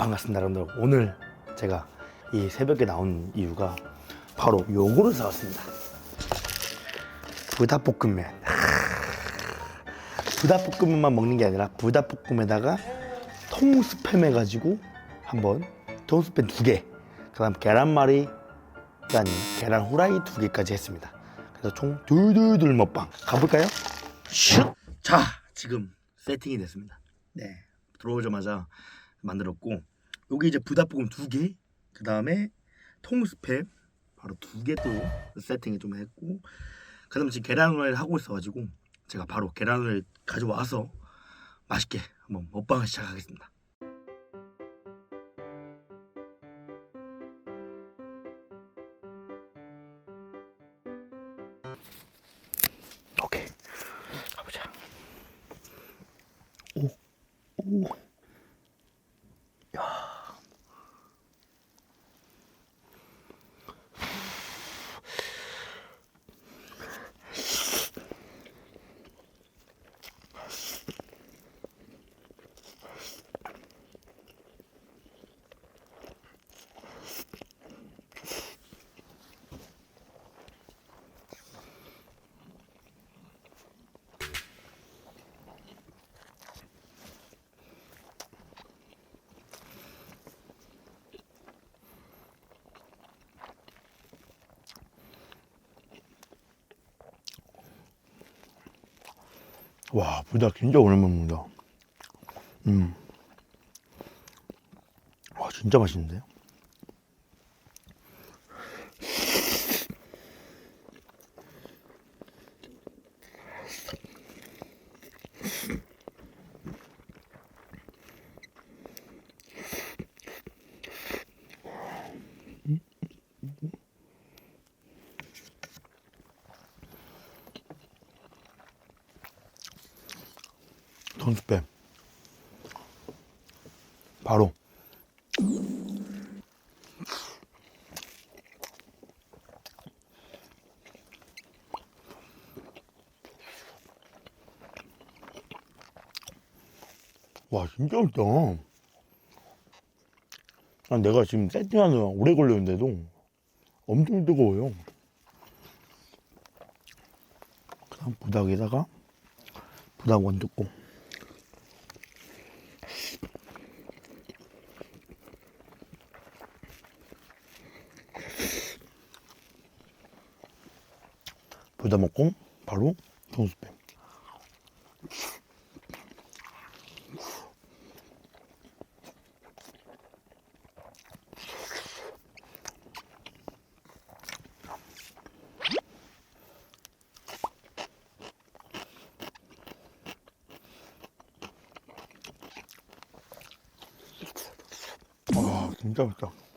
반갑습니다 여러분들. 오늘 제가 이 새벽에 나온 이유가 바로 요거를 사왔습니다. 부닭볶음면. 부닭볶음면만 먹는 게 아니라 부닭볶음에다가 통스팸 해가지고 한번 통스팸 두개 그다음 계란말이 아니 계란 후라이 두 개까지 했습니다. 그래서 총 둘둘둘 먹방. 가볼까요? 슉! 자 지금 세팅이 됐습니다. 네. 들어오자마자 만들었고 여기 이제 부닭볶음 두 개, 그 다음에 통스팸 바로 두 개 또 세팅을 좀 했고, 그 다음에 지금 계란후라이를 하고 있어가지고 제가 바로 계란후라이 가져와서 맛있게 한번 먹방을 시작하겠습니다. 와, 불닭 진짜 오랜만에 먹는다. 음. 와, 진짜 맛있는데요? 돈스팸. 바로. 와, 진짜 맛있다. 아, 내가 지금 세팅하느라 오래 걸렸는데도 엄청 뜨거워요. 그 다음 부닭에다가 부닭 원두 고 부다 먹고 바로 통수뱀 와 진짜 맛있다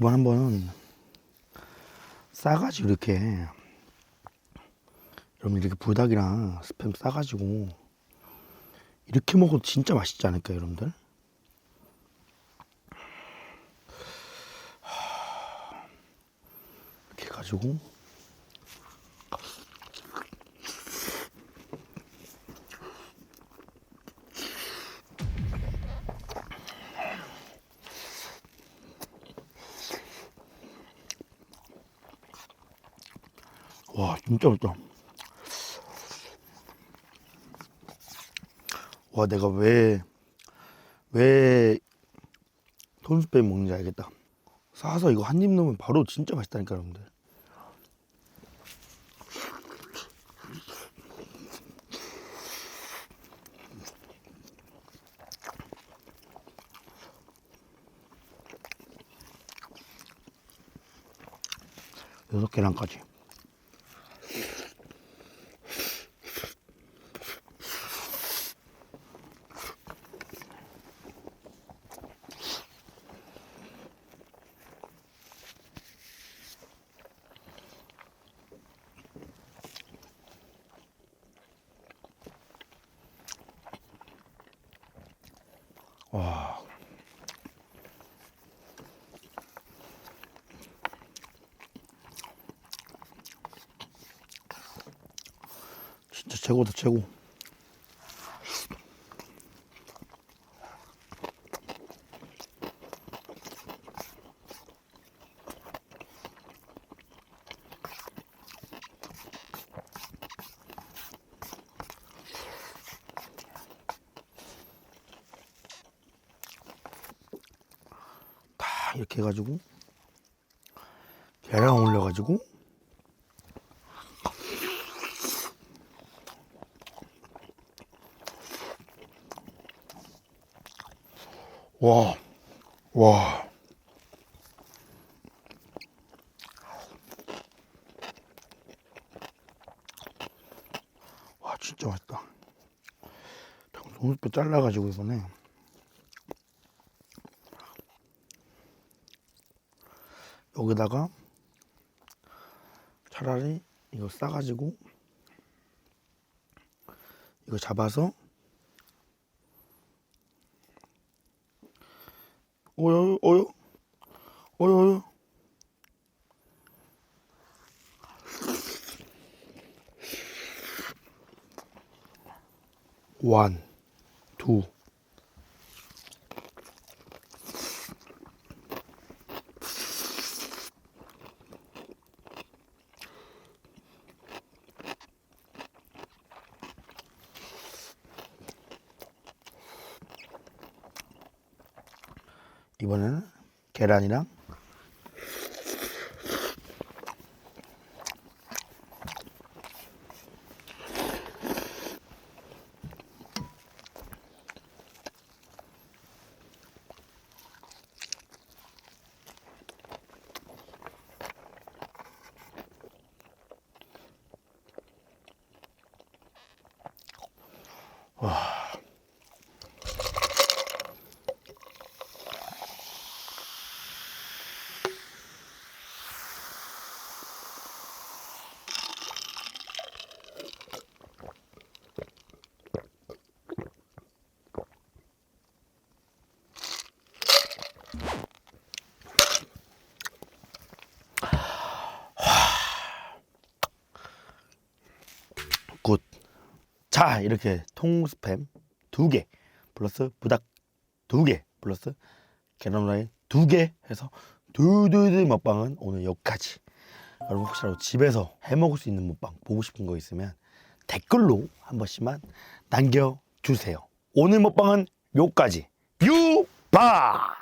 이번 한번 싸가지고 이렇게 여러분 이렇게 불닭이랑 스팸 싸가지고 이렇게 먹어도 진짜 맛있지 않을까요 여러분들? 하, 이렇게 해가지고 와 진짜 맛있다. 와 내가 왜 왜 돈스팸 먹는지 알겠다. 사서 이거 한 입 넣으면 바로 진짜 맛있다니까 여러분들. 여섯 계란까지 와. 진짜 최고다 최고. 다 이렇게 해가지고 계란 올려가지고 와, 와. 와, 진짜 맛있다. 동숲에 잘라가지고 이번에 여기다가 차라리 이거 싸가지고 이거 잡아서 어여 어여 어여 어여 원, 투. 이번에는 계란이랑 자, 이렇게 통스팸 두 개, 플러스 부닭 두 개, 플러스 계란 후라이 두 개 해서 두두두 먹방은 오늘 여기까지. 여러분 혹시라도 집에서 해 먹을 수 있는 먹방 보고 싶은 거 있으면 댓글로 한 번씩만 남겨주세요. 오늘 먹방은 여기까지. 유바!